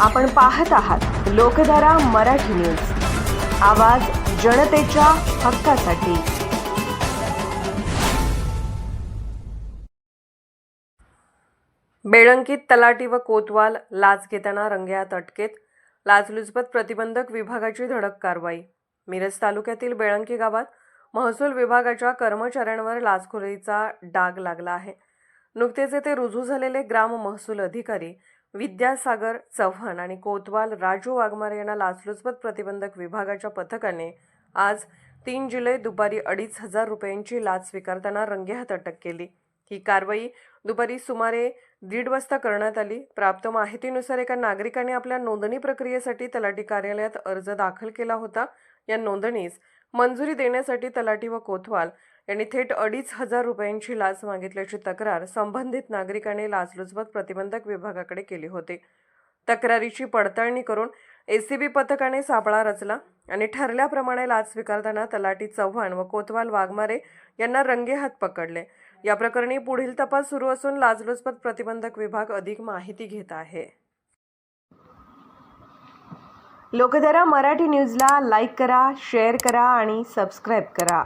आपण पाहत आहात लोकधारा मराठी न्यूज. आवाज जनतेच्या हक्कासाठी. बेळंकीत तलाटी व कोतवाल लाच घेताना रंगेहात अटकेत. लाचलुचपत प्रतिबंधक विभागाची धडक कारवाई. मिरज तालुक्यातील बेळंकी गावात महसूल विभागाच्या कर्मचाऱ्यांवर लाचखोरीचा डाग लागला आहे. नुकतेच येथे रुजू झालेले ग्राम महसूल अधिकारी विद्यासागर चव्हाण आणि कोतवाल राजू वाघमारे यांना लाचलुचपत प्रतिबंधक विभागाच्या पथकाने आज तीन जुलै दुपारी अडीच हजार रुपयांची लाच स्वीकारताना रंगेहात अटक केली. ही कारवाई दुपारी सुमारे दीड वाजता करण्यात आली. प्राप्त माहितीनुसार एका नागरिकाने आपल्या नोंदणी प्रक्रियेसाठी तलाठी कार्यालयात अर्ज दाखल केला होता. या नोंदणीस मंजुरी देण्यासाठी तलाठी व कोतवाल यांनी थेट अडीच हजार रुपयांची लाच मागितल्याची तक्रार संबंधित नागरिकाने लाचलुचपत प्रतिबंधक विभागाकडे केली होती. तक्रारीची पडताळणी करून एसीबी पथकाने सापळा रचला आणि ठरल्याप्रमाणे लाच स्वीकारताना तलाठी चव्हाण व कोतवाल वाघमारे यांना रंगेहात पकडले. या प्रकरणी पुढील तपास सुरू असून लाचलुचपत प्रतिबंधक विभाग अधिक माहिती घेत आहे. लोकधारा मराठी न्यूजला लाईक करा शेअर करा आणि सबस्क्राईब करा.